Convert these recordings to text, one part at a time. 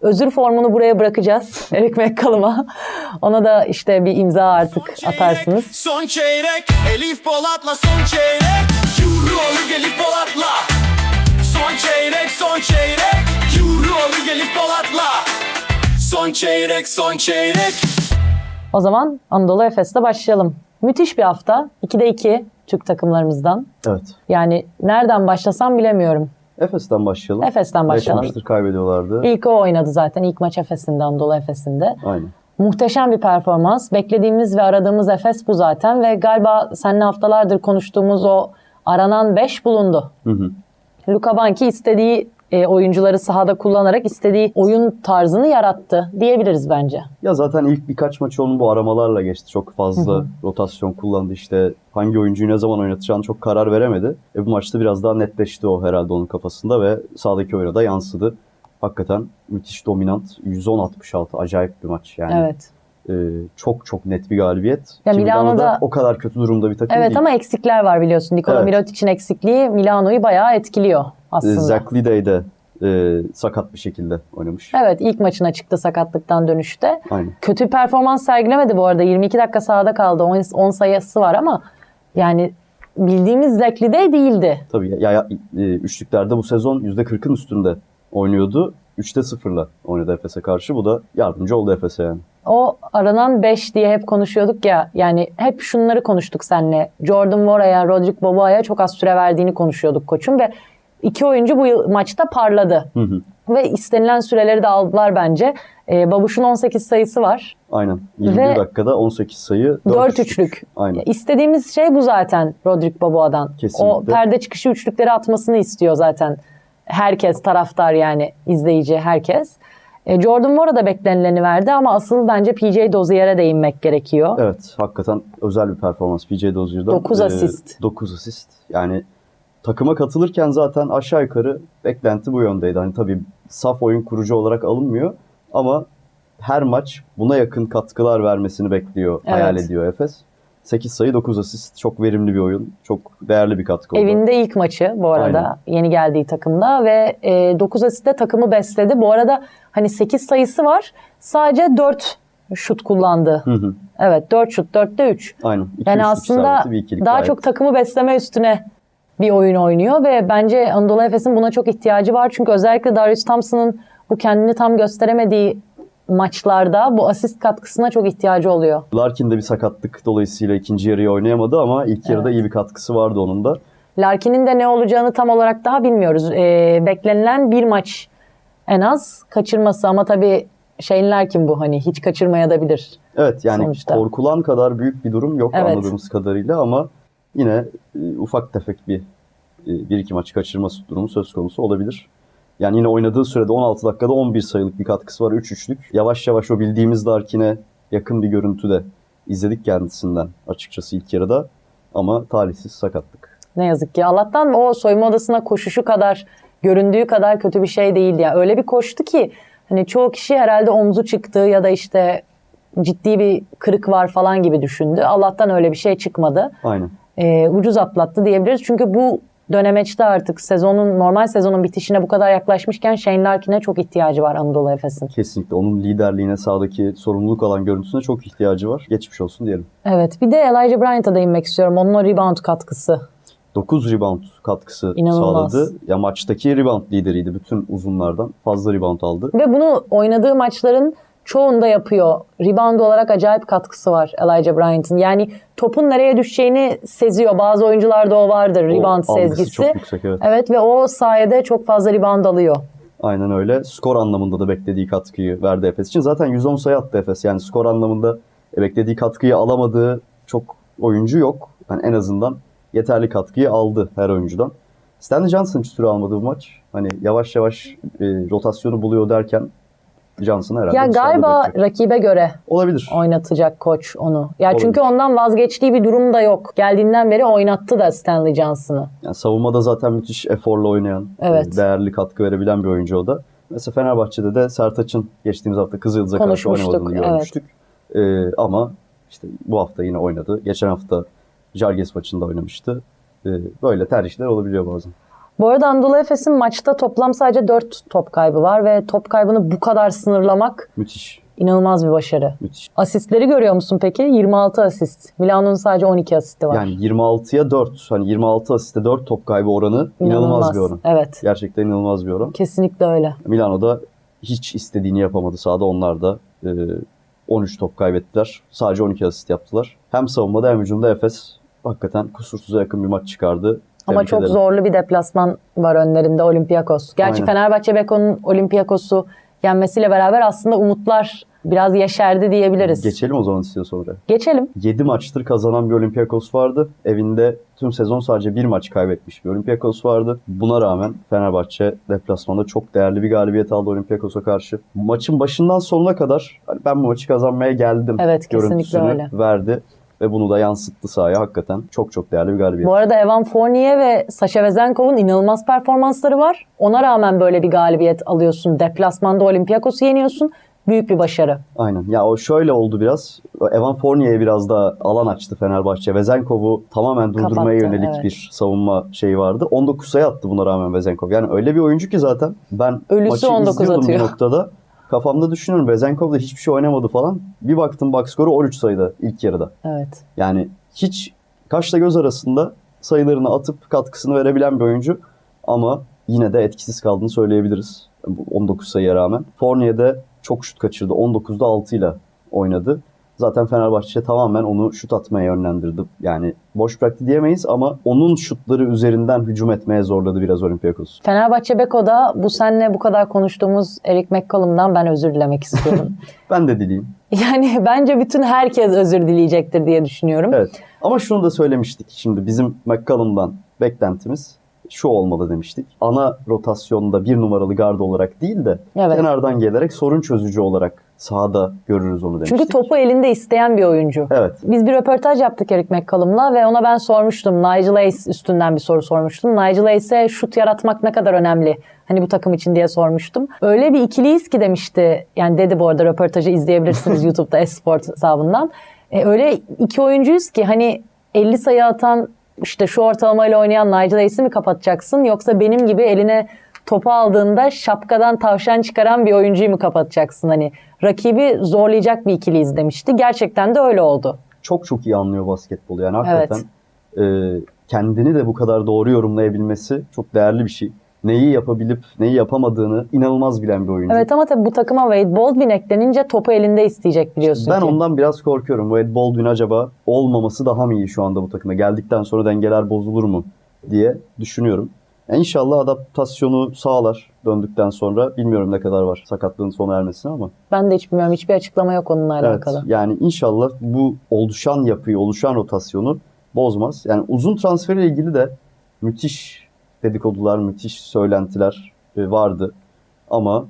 özür formunu buraya bırakacağız. Ekmek kalıma. Ona da işte bir imza artık atarsınız. Son çeyrek Elif Polat'la son çeyrek olur Elif Polat'la Son çeyrek son çeyrek olur Elif Polat'la Son çeyrek son çeyrek O zaman Anadolu Efes'te başlayalım. Müthiş bir hafta. 2'de 2 Türk takımlarımızdan. Evet. Yani nereden başlasam bilemiyorum. Efes'ten başlayalım. Efes'ten Beş başlayalım. maçtır kaybediyorlardı. İlk o oynadı zaten. İlk maç Efes'inde, Anadolu Efes'inde. Aynen. Muhteşem bir performans. Beklediğimiz ve aradığımız Efes bu zaten. Ve galiba seninle haftalardır konuştuğumuz o aranan 5 bulundu. Hı hı. Luka Banki istediği e, oyuncuları sahada kullanarak istediği oyun tarzını yarattı diyebiliriz bence. Ya zaten ilk birkaç maçı onun bu aramalarla geçti. Çok fazla rotasyon kullandı. İşte hangi oyuncuyu ne zaman oynatacağını çok karar veremedi. E bu maçta biraz daha netleşti o herhalde onun kafasında ve sahadaki oyuna da yansıdı. Hakikaten müthiş dominant. 110-66 acayip bir maç yani. Evet. E, çok çok net bir galibiyet. Ya Milano'da- Milano'da o kadar kötü durumda bir takım Evet değil. ama eksikler var biliyorsun. Nikola Evet. Mirotic'in eksikliği Milano'yu bayağı etkiliyor aslında. Zach Lidey de e, sakat bir şekilde oynamış. Evet ilk maçına çıktı sakatlıktan dönüşte. Aynen. Kötü bir performans sergilemedi bu arada. 22 dakika sahada kaldı. 10, 10 sayısı var ama yani bildiğimiz de değildi. Tabii ya, ya e, üçlüklerde bu sezon %40'ın üstünde oynuyordu. 3'te 0'la oynadı Efes'e karşı. Bu da yardımcı oldu Efes'e yani. O aranan 5 diye hep konuşuyorduk ya. Yani hep şunları konuştuk seninle. Jordan Mora'ya, Rodrik Boboa'ya çok az süre verdiğini konuşuyorduk koçun ve iki oyuncu bu yıl maçta parladı. Hı hı. Ve istenilen süreleri de aldılar bence. Ee, Babuş'un 18 sayısı var. Aynen. 21 Ve- dakikada 18 sayı, 4, 4 üçlük. Aynen. İstediğimiz şey bu zaten Rodrik Boboa'dan. Kesinlikle. O perde çıkışı üçlükleri atmasını istiyor zaten. Herkes taraftar yani izleyici herkes. E, Jordan Mora da beklenileni verdi ama asıl bence PJ Dozier'e değinmek gerekiyor. Evet. Hakikaten özel bir performans PJ Dozier'dan. Dokuz asist. 9 asist. Yani takıma katılırken zaten aşağı yukarı beklenti bu yöndeydi. Hani tabii saf oyun kurucu olarak alınmıyor ama her maç buna yakın katkılar vermesini bekliyor, Evet. hayal ediyor Efes. 8 sayı 9 asist. Çok verimli bir oyun. Çok değerli bir katkı oldu. Evinde ilk maçı bu arada Aynen. yeni geldiği takımda ve e, 9 asiste takımı besledi. Bu arada hani 8 sayısı var sadece 4 şut kullandı. Hı hı. Evet 4 şut 4'te 3. Aynen. İki Yani üçlük aslında daha gayet. çok takımı besleme üstüne bir oyun oynuyor ve bence Anadolu Efes'in buna çok ihtiyacı var. Çünkü özellikle Darius Thompson'ın bu kendini tam gösteremediği maçlarda bu asist katkısına çok ihtiyacı oluyor. Larkin de bir sakatlık dolayısıyla ikinci yarıyı oynayamadı ama ilk yarıda iyi bir katkısı vardı onun da. Larkin'in de ne olacağını tam olarak daha bilmiyoruz. Ee, beklenilen bir maç en az kaçırması ama tabii Shane Larkin bu hani hiç kaçırmaya da bilir. Evet yani Sonuçta. korkulan kadar büyük bir durum yok Evet. anladığımız kadarıyla ama yine e, ufak tefek bir e, bir iki maçı kaçırması durumu söz konusu olabilir. Yani yine oynadığı sürede 16 dakikada 11 sayılık bir katkısı var 3 üçlük. Yavaş yavaş o bildiğimiz Larkin'e yakın bir görüntü de izledik kendisinden açıkçası ilk yarıda ama talihsiz sakatlık. Ne yazık ki. Allah'tan o soyunma odasına koşuşu kadar göründüğü kadar kötü bir şey değildi. ya. Öyle bir koştu ki hani çoğu kişi herhalde omzu çıktı ya da işte ciddi bir kırık var falan gibi düşündü. Allah'tan öyle bir şey çıkmadı. Aynen. Ee, ucuz atlattı diyebiliriz. Çünkü bu dönemeçte artık sezonun normal sezonun bitişine bu kadar yaklaşmışken Shane Larkin'e çok ihtiyacı var Anadolu Efes'in. Kesinlikle onun liderliğine sahadaki sorumluluk alan görüntüsüne çok ihtiyacı var. Geçmiş olsun diyelim. Evet bir de Elijah Bryant'a değinmek istiyorum. Onun o rebound katkısı. 9 rebound katkısı İnanılmaz. sağladı. Ya maçtaki rebound lideriydi bütün uzunlardan. Fazla rebound aldı. Ve bunu oynadığı maçların çoğunda yapıyor. Rebound olarak acayip katkısı var Elijah Bryant'ın. Yani topun nereye düşeceğini seziyor. Bazı oyuncularda o vardır rebound O sezgisi. çok yüksek evet. Evet ve o sayede çok fazla rebound alıyor. Aynen öyle. Skor anlamında da beklediği katkıyı verdi Efes için. Zaten 110 sayı attı Efes. Yani skor anlamında beklediği katkıyı alamadığı çok oyuncu yok. Yani en azından yeterli katkıyı aldı her oyuncudan. Stanley Johnson hiç süre almadı bu maç. Hani yavaş yavaş e, rotasyonu buluyor derken Johnson herhalde Ya galiba bırakacak. rakibe göre Olabilir. oynatacak koç onu. Ya Olabilir. çünkü ondan vazgeçtiği bir durum da yok. Geldiğinden beri oynattı da Stanley Johnson'ı. Yani savunmada zaten müthiş eforla oynayan, Evet. e, değerli katkı verebilen bir oyuncu o da. Mesela Fenerbahçe'de de Sertaç'ın geçtiğimiz hafta Kızıldız'a karşı oynamadığını evet. görmüştük. E, ama işte bu hafta yine oynadı. Geçen hafta Jarges maçında oynamıştı. E, böyle tercihler olabiliyor bazen. Bu arada Anadolu Efes'in maçta toplam sadece 4 top kaybı var ve top kaybını bu kadar sınırlamak Müthiş. inanılmaz bir başarı. Müthiş. Asistleri görüyor musun peki? 26 asist. Milano'nun sadece 12 asisti var. Yani 26'ya 4. Hani 26 asiste 4 top kaybı oranı inanılmaz, bir oran. Evet. Gerçekten inanılmaz bir oran. Kesinlikle öyle. Milano'da hiç istediğini yapamadı sahada. Onlar da e, 13 top kaybettiler. Sadece 12 asist yaptılar. Hem savunmada hem hücumda Efes hakikaten kusursuza yakın bir maç çıkardı. Ama çok ederim. zorlu bir deplasman var önlerinde Olympiakos. Gerçi Aynen. Fenerbahçe Beko'nun Olympiakos'u yenmesiyle beraber aslında umutlar biraz yeşerdi diyebiliriz. Geçelim o zaman istiyorsan oraya. Geçelim. 7 maçtır kazanan bir Olympiakos vardı. Evinde tüm sezon sadece bir maç kaybetmiş bir Olympiakos vardı. Buna rağmen Fenerbahçe deplasmanda çok değerli bir galibiyet aldı Olympiakos'a karşı. Maçın başından sonuna kadar hani ben bu maçı kazanmaya geldim Evet, kesinlikle görüntüsünü öyle. verdi. Ve bunu da yansıttı sahaya. Hakikaten çok çok değerli bir galibiyet. Bu arada Evan Fournier ve Sasha Vezenkov'un inanılmaz performansları var. Ona rağmen böyle bir galibiyet alıyorsun. Deplasmanda Olympiakos'u yeniyorsun. Büyük bir başarı. Aynen. Ya o şöyle oldu biraz. Evan Fournier'e biraz da alan açtı Fenerbahçe. Vezenkov'u tamamen durdurmaya Kapattı, yönelik evet. bir savunma şeyi vardı. 19 sayı attı buna rağmen Vezenkov. Yani öyle bir oyuncu ki zaten ben Ölüsü maçı 19 izliyordum atıyor. bir noktada. Kafamda düşünüyorum Vezenkov da hiçbir şey oynamadı falan. Bir baktım box skoru 13 sayıda ilk yarıda. Evet. Yani hiç kaşla göz arasında sayılarını atıp katkısını verebilen bir oyuncu. Ama yine de etkisiz kaldığını söyleyebiliriz. Bu 19 sayıya rağmen. Fournier de çok şut kaçırdı. 19'da 6 ile oynadı. Zaten Fenerbahçe tamamen onu şut atmaya yönlendirdi. Yani boş bıraktı diyemeyiz ama onun şutları üzerinden hücum etmeye zorladı biraz Olympiakos. Fenerbahçe Beko'da bu senle bu kadar konuştuğumuz Eric McCollum'dan ben özür dilemek istiyorum. Ben de dileyim. yani bence bütün herkes özür dileyecektir diye düşünüyorum. Evet. Ama şunu da söylemiştik. Şimdi bizim McCallum'dan beklentimiz şu olmalı demiştik. Ana rotasyonda bir numaralı gardı olarak değil de Evet. kenardan gelerek sorun çözücü olarak sahada görürüz onu demiştik. Çünkü topu elinde isteyen bir oyuncu. Evet. Biz bir röportaj yaptık Eric McCallum'la ve ona ben sormuştum. Nigel Ace üstünden bir soru sormuştum. Nigel Ace'e şut yaratmak ne kadar önemli? Hani bu takım için diye sormuştum. Öyle bir ikiliyiz ki demişti. Yani dedi bu arada röportajı izleyebilirsiniz YouTube'da Esport hesabından. E, öyle iki oyuncuyuz ki hani 50 sayı atan işte şu ortalamayla oynayan Nigel Ace'i mi kapatacaksın? Yoksa benim gibi eline topu aldığında şapkadan tavşan çıkaran bir oyuncuyu mu kapatacaksın? Hani rakibi zorlayacak bir ikiliyiz demişti. Gerçekten de öyle oldu. Çok çok iyi anlıyor basketbolu. Yani hakikaten e, kendini de bu kadar doğru yorumlayabilmesi çok değerli bir şey. Neyi yapabilip neyi yapamadığını inanılmaz bilen bir oyuncu. Evet ama tabii bu takıma Wade Baldwin eklenince topu elinde isteyecek biliyorsun Ben ki. ondan biraz korkuyorum. Wade Baldwin acaba olmaması daha mı iyi şu anda bu takımda? Geldikten sonra dengeler bozulur mu diye düşünüyorum. İnşallah adaptasyonu sağlar döndükten sonra. Bilmiyorum ne kadar var sakatlığın sona ermesine ama. Ben de hiç bilmiyorum. Hiçbir açıklama yok onunla Evet, alakalı. yani inşallah bu oluşan yapıyı, oluşan rotasyonu bozmaz. Yani uzun transferiyle ilgili de müthiş dedikodular, müthiş söylentiler e, vardı. Ama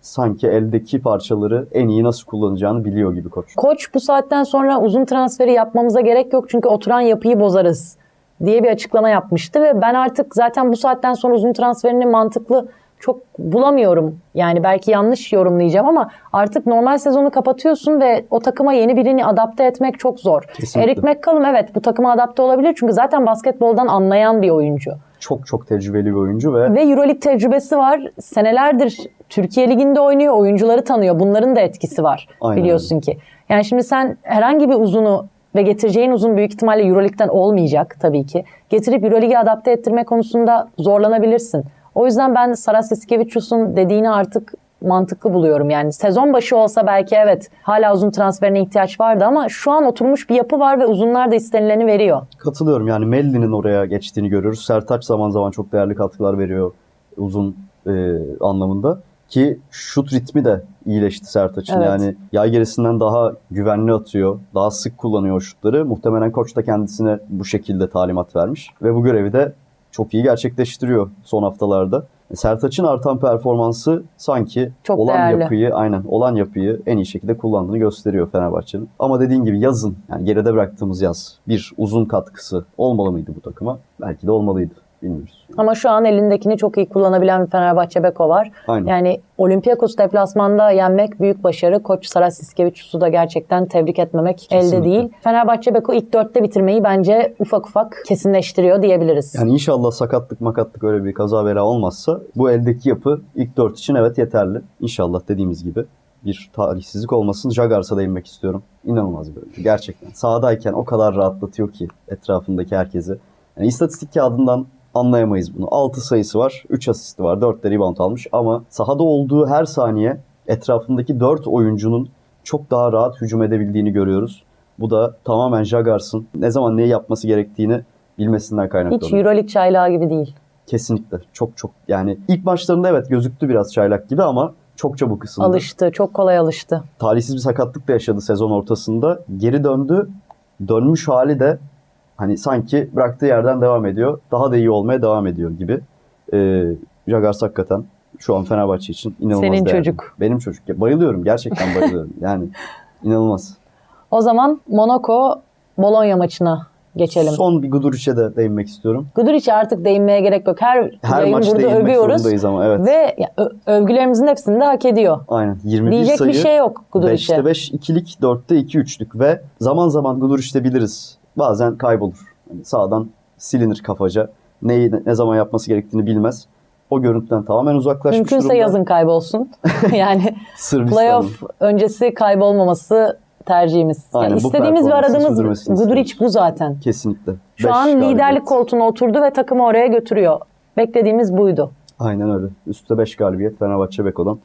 sanki eldeki parçaları en iyi nasıl kullanacağını biliyor gibi koç. Koç bu saatten sonra uzun transferi yapmamıza gerek yok çünkü oturan yapıyı bozarız diye bir açıklama yapmıştı ve ben artık zaten bu saatten sonra uzun transferini mantıklı çok bulamıyorum. Yani belki yanlış yorumlayacağım ama artık normal sezonu kapatıyorsun ve o takıma yeni birini adapte etmek çok zor. Kesinlikle. Eric McCallum evet bu takıma adapte olabilir çünkü zaten basketboldan anlayan bir oyuncu. Çok çok tecrübeli bir oyuncu ve Ve Euroleague tecrübesi var. Senelerdir Türkiye Ligi'nde oynuyor, oyuncuları tanıyor. Bunların da etkisi var Aynen biliyorsun ki. Yani şimdi sen herhangi bir uzunu ve getireceğin uzun büyük ihtimalle Euroleague'den olmayacak tabii ki. Getirip Euroleague'e adapte ettirme konusunda zorlanabilirsin. O yüzden ben Saras Iskevicius'un dediğini artık mantıklı buluyorum. Yani sezon başı olsa belki evet hala uzun transferine ihtiyaç vardı ama şu an oturmuş bir yapı var ve uzunlar da istenileni veriyor. katılıyorum. Yani Melli'nin oraya geçtiğini görüyoruz. Sertaç zaman zaman çok değerli katkılar veriyor uzun e, anlamında. Ki şut ritmi de iyileşti Sertaç'ın. Evet. Yani yay gerisinden daha güvenli atıyor. Daha sık kullanıyor şutları. Muhtemelen koç da kendisine bu şekilde talimat vermiş. Ve bu görevi de çok iyi gerçekleştiriyor son haftalarda. Sertaç'ın artan performansı sanki Çok olan değerli. yapıyı aynen olan yapıyı en iyi şekilde kullandığını gösteriyor Fenerbahçe'nin. Ama dediğin gibi yazın yani geride bıraktığımız yaz bir uzun katkısı olmalı mıydı bu takıma? Belki de olmalıydı. Bilmiyoruz. Ama şu an elindekini çok iyi kullanabilen bir Fenerbahçe Beko var. Aynen. Yani Olympiakos deplasmanda yenmek büyük başarı. Koç Saras Siskevicius'u da gerçekten tebrik etmemek elde Kesinlikle. değil. Fenerbahçe Beko ilk dörtte bitirmeyi bence ufak ufak kesinleştiriyor diyebiliriz. Yani inşallah sakatlık makatlık öyle bir kaza bela olmazsa bu eldeki yapı ilk dört için evet yeterli. İnşallah dediğimiz gibi bir talihsizlik olmasın. Jagars'a değinmek istiyorum. İnanılmaz böyle. Gerçekten. Sahadayken o kadar rahatlatıyor ki etrafındaki herkesi. Yani istatistik kağıdından anlayamayız bunu. 6 sayısı var, 3 asisti var, 4 de rebound almış ama sahada olduğu her saniye etrafındaki 4 oyuncunun çok daha rahat hücum edebildiğini görüyoruz. Bu da tamamen Jagars'ın ne zaman neyi yapması gerektiğini bilmesinden Hiç kaynaklanıyor. Euroleague çaylağı gibi değil. Kesinlikle. Çok çok yani ilk maçlarında evet gözüktü biraz çaylak gibi ama çok çabuk ısındı. Alıştı. Çok kolay alıştı. Talihsiz bir sakatlık da yaşadı sezon ortasında. Geri döndü. Dönmüş hali de hani sanki bıraktığı yerden devam ediyor. Daha da iyi olmaya devam ediyor gibi. Ee, Jagars hakikaten şu an Fenerbahçe için inanılmaz Senin değerli. çocuk. Benim çocuk. Ya Bayılıyorum. Gerçekten bayılıyorum. Yani inanılmaz. O zaman Monaco Bologna maçına geçelim. Son bir Guduric'e de değinmek istiyorum. Guduric'e artık değinmeye gerek yok. Her, Her yayın maç burada övüyoruz. ama evet. Ve övgülerimizin hepsini de hak ediyor. Aynen. 21 Diyecek sayı. bir şey yok Guduric'e. 5'te 5 ikilik, 4'te 2 üçlük ve zaman zaman Guduric'te biliriz. Bazen kaybolur. Yani sağdan silinir kafaca. Neyi ne zaman yapması gerektiğini bilmez. O görüntüden tamamen uzaklaşmış Mümkünse durumda. yazın kaybolsun. yani playoff öncesi kaybolmaması tercihimiz. Aynen, yani istediğimiz ve aradığımız Guduric bu zaten. Kesinlikle. Şu Beş an galibiyet. liderlik koltuğuna oturdu ve takımı oraya götürüyor. Beklediğimiz buydu. Aynen öyle. Üstte 5 galibiyet Fenerbahçe Beko'dan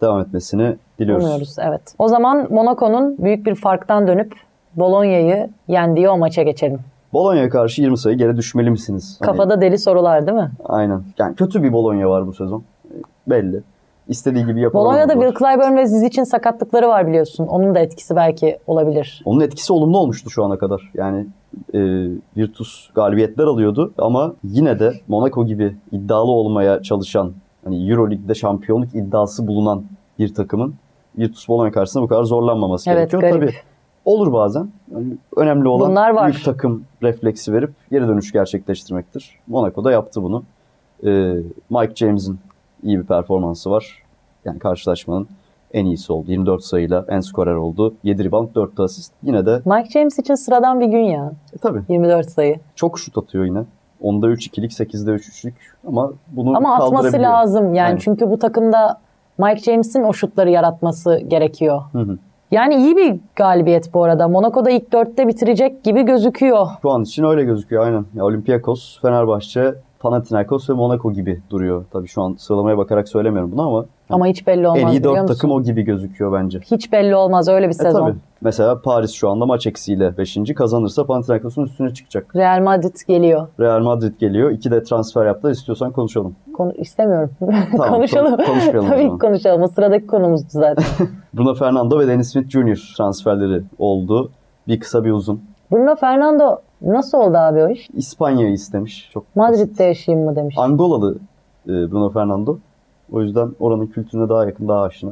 devam etmesini diliyoruz. Umuyoruz evet. O zaman Monaco'nun büyük bir farktan dönüp Bologna'yı yendiği o maça geçelim. Bolonya'ya karşı 20 sayı geri düşmeli misiniz? Hani- Kafada deli sorular değil mi? Aynen. Yani kötü bir Bologna var bu sezon. Belli. İstediği gibi yapamadılar. Bolonya'da Will Clyburn ve Zizic'in sakatlıkları var biliyorsun. Onun da etkisi belki olabilir. Onun etkisi olumlu olmuştu şu ana kadar. Yani e, Virtus galibiyetler alıyordu ama yine de Monaco gibi iddialı olmaya çalışan, hani Euroleague'de şampiyonluk iddiası bulunan bir takımın Virtus Bologna karşısında bu kadar zorlanmaması Evet, gerekiyor. garip. Tabii olur bazen. Yani önemli olan Bunlar var. büyük takım refleksi verip geri dönüş gerçekleştirmektir. Monaco da yaptı bunu. E, Mike James'in iyi bir performansı var. Yani karşılaşmanın en iyisi oldu. 24 sayıyla en skorer oldu. 7 rebound, 4 asist. Yine de Mike James için sıradan bir gün ya. e, tabii 24 sayı. çok şut atıyor yine. Onda 3 ikilik, 8'de 3 üçlük ama bunu Ama atması lazım yani Aynen. çünkü bu takımda Mike James'in o şutları yaratması gerekiyor. Hı hı. Yani iyi bir galibiyet bu arada. Monaco'da ilk dörtte bitirecek gibi gözüküyor. Şu an için öyle gözüküyor aynen. Olympiakos, Fenerbahçe, Panathinaikos ve Monaco gibi duruyor. Tabii şu an sıralamaya bakarak söylemiyorum bunu ama Ama hiç belli olmaz en iyi biliyor 4 musun? takım o gibi gözüküyor bence. Hiç belli olmaz öyle bir E sezon. tabii. Mesela Paris şu anda maç eksiğiyle 5. kazanırsa Panathinaikos'un üstüne çıkacak. Real Madrid geliyor. Real Madrid geliyor. İki de transfer yaptılar. İstiyorsan konuşalım. Konu istemiyorum. Tamam, konuşalım. kon- konuşmayalım Tabii ki konuşalım. O sıradaki konumuzdu zaten. Bruno Fernando ve Dennis Smith Jr. transferleri oldu. Bir kısa bir uzun. Bruno Fernando nasıl oldu abi o iş? İspanya'yı istemiş. Çok Madrid'de yaşayayım mı demiş. Angolalı e, Bruno Fernando. O yüzden oranın kültürüne daha yakın, daha aşina.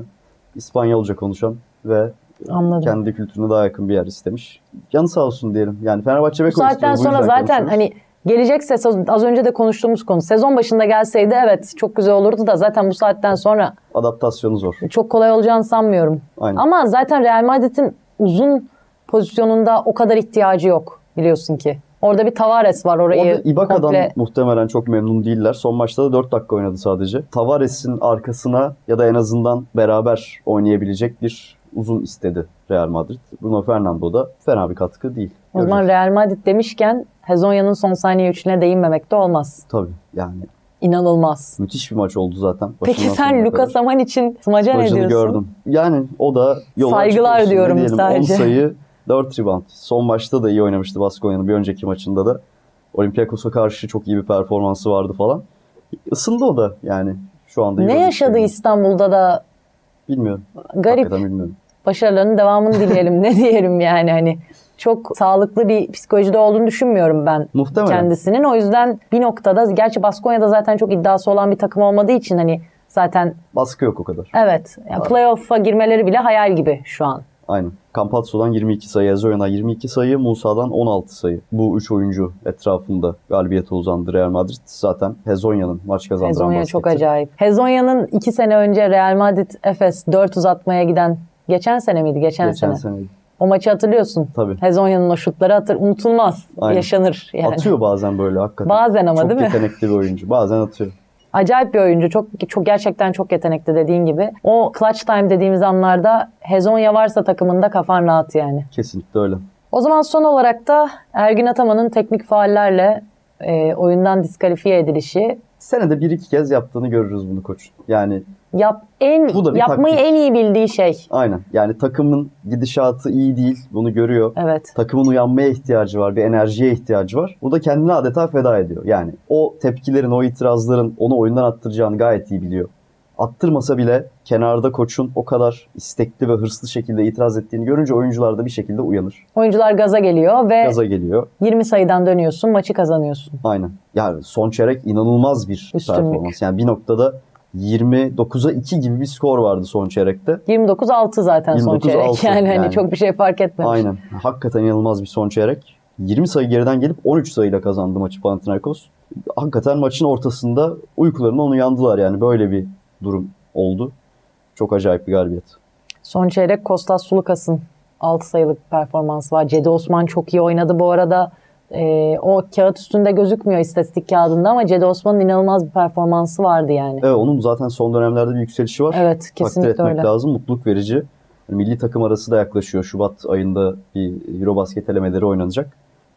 İspanyolca konuşan ve Anladım. kendi kültürüne daha yakın bir yer istemiş. Yanı sağ olsun diyelim. Yani Fenerbahçe Beko bu sonra zaten hani gelecek sezon az önce de konuştuğumuz konu sezon başında gelseydi evet çok güzel olurdu da zaten bu saatten sonra adaptasyonu zor. çok kolay olacağını sanmıyorum. Aynen. Ama zaten Real Madrid'in uzun pozisyonunda o kadar ihtiyacı yok biliyorsun ki. Orada bir Tavares var orayı Orada Ibaka'dan komple muhtemelen çok memnun değiller. Son maçta da 4 dakika oynadı sadece. Tavares'in arkasına ya da en azından beraber oynayabilecek bir uzun istedi Real Madrid. Bruno Fernando da fena bir katkı değil. o zaman. Real Madrid demişken Hezonya'nın son saniye üçüne değinmemek de olmaz. Tabii yani İnanılmaz. müthiş bir maç oldu zaten. Peki Başından sen sonuna Luka kadar. Saman için smaca ne diyorsun? gördüm. Yani o da yola Saygılar diyorum diyelim, sadece. 10 sayı 4 rebound. Son maçta da iyi oynamıştı Baskonya'nın bir önceki maçında da. Olympiakos'a karşı çok iyi bir performansı vardı falan. Isındı o da yani şu anda. Ne yaşadı seviyor. İstanbul'da da Bilmiyorum. garip. Hakikaten bilmiyorum. Başarılarının devamını dileyelim. ne diyelim yani hani çok sağlıklı bir psikolojide olduğunu düşünmüyorum ben Muhtemelen. kendisinin. O yüzden bir noktada gerçi Baskonya'da zaten çok iddiası olan bir takım olmadığı için hani zaten Baskı yok o kadar. evet yani playoff'a girmeleri bile hayal gibi şu an. Aynen. Campazzo'dan 22 sayı, Ezoyan'a 22 sayı, Musa'dan 16 sayı. Bu üç oyuncu etrafında galibiyete uzandı Real Madrid. Zaten Hezonya'nın maç kazandıran Hezonya çok basketi. acayip. Hezonya'nın iki sene önce Real Madrid Efes 4 uzatmaya giden geçen sene miydi? Geçen, Geçen sene. sene. O maçı hatırlıyorsun. Tabii. Hezonya'nın o şutları hatır unutulmaz. Aynen. Yaşanır yani. Atıyor bazen böyle hakikaten. Bazen ama çok değil mi? yetenekli bir oyuncu. Bazen atıyor. Acayip bir oyuncu. Çok çok gerçekten çok yetenekli dediğin gibi. O clutch time dediğimiz anlarda Hezonya varsa takımında kafan rahat yani. Kesinlikle öyle. O zaman son olarak da Ergin Ataman'ın teknik faallerle e, oyundan diskalifiye edilişi Senede bir iki kez yaptığını görürüz bunu koç. Yani yap en Bu da bir yapmayı taktik. en iyi bildiği şey. aynen. Yani takımın gidişatı iyi değil. Bunu görüyor. Evet. Takımın uyanmaya ihtiyacı var, bir enerjiye ihtiyacı var. Bu da kendini adeta feda ediyor. Yani o tepkilerin, o itirazların onu oyundan attıracağını gayet iyi biliyor. Attırmasa bile kenarda koçun o kadar istekli ve hırslı şekilde itiraz ettiğini görünce oyuncular da bir şekilde uyanır. Oyuncular gaza geliyor ve Gaza geliyor. 20 sayıdan dönüyorsun, maçı kazanıyorsun. Aynen. Yani son çeyrek inanılmaz bir Üstünlük. performans. Yani bir noktada 29'a 2 gibi bir skor vardı son çeyrekte. 29-6 zaten son 29-6 çeyrek. Yani, hani yani. çok bir şey fark etmemiş. Aynen. Hakikaten inanılmaz bir son çeyrek. 20 sayı geriden gelip 13 sayıyla kazandı maçı Panathinaikos. Hakikaten maçın ortasında uykularından uyandılar yani böyle bir durum oldu. Çok acayip bir galibiyet. Son çeyrek Kostas Sulukas'ın 6 sayılık performansı var. Cedi Osman çok iyi oynadı bu arada. Ee, o kağıt üstünde gözükmüyor istatistik kağıdında ama Cedi Osman'ın inanılmaz bir performansı vardı yani. Evet onun zaten son dönemlerde bir yükselişi var. Evet Takdir kesinlikle etmek öyle. lazım. Mutluluk verici. Milli takım arası da yaklaşıyor. Şubat ayında bir Eurobasket elemeleri oynanacak.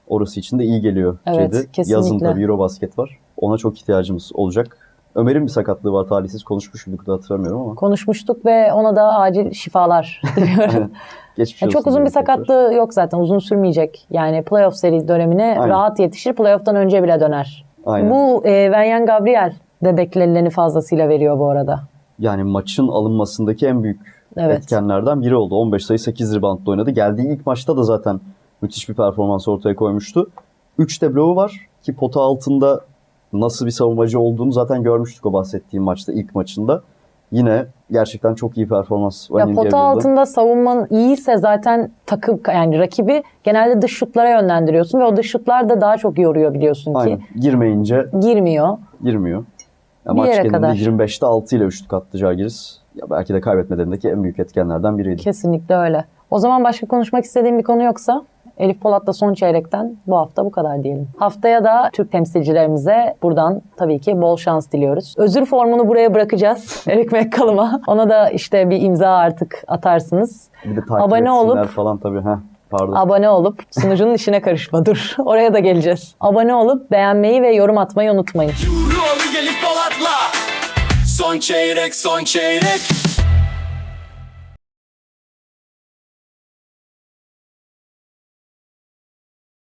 Orası için de iyi geliyor Evet, Cedi. kesinlikle. Yazın tabii Eurobasket var. Ona çok ihtiyacımız olacak. Ömer'in bir sakatlığı var talihsiz. Konuşmuş muyduk da hatırlamıyorum ama. Konuşmuştuk ve ona da acil şifalar diliyorum. Geçmiş Yani çok uzun bir diyelim tekrar. sakatlığı yok zaten. Uzun sürmeyecek. Yani playoff seri dönemine Aynen. rahat yetişir. Playoff'tan önce bile döner. Aynen. Bu e, Venyan Gabriel de beklenilerini fazlasıyla veriyor bu arada. Yani maçın alınmasındaki en büyük Evet. etkenlerden biri oldu. 15 sayı 8 reboundla oynadı. Geldiği ilk maçta da zaten müthiş bir performans ortaya koymuştu. 3 de bloğu var ki pota altında nasıl bir savunmacı olduğunu zaten görmüştük o bahsettiğim maçta ilk maçında. Yine gerçekten çok iyi performans. Ya pota Gabriel'den. altında savunman iyiyse zaten takım yani rakibi genelde dış şutlara yönlendiriyorsun ve o dış şutlar da daha çok yoruyor biliyorsun ki. Aynen. Girmeyince Girmiyor. girmiyor. Ya Bir maç yere genelinde kadar. 25'te 6 ile üçlük attı Žalgiris. Ya belki de kaybetmelerindeki en büyük etkenlerden biriydi. Kesinlikle öyle. O zaman başka konuşmak istediğim bir konu yoksa Elif Polat'la son çeyrekten bu hafta bu kadar diyelim. Haftaya da Türk temsilcilerimize buradan tabii ki bol şans diliyoruz. Özür formunu buraya bırakacağız Erik Mekkalım'a. Ona da işte bir imza artık atarsınız. Bir de takip Abone olup- falan tabii. Heh, pardon. Abone olup sunucunun işine karışma dur. Oraya da geleceğiz. Abone olup beğenmeyi ve yorum atmayı unutmayın. Alır gelip Polat'la Son çeyrek son çeyrek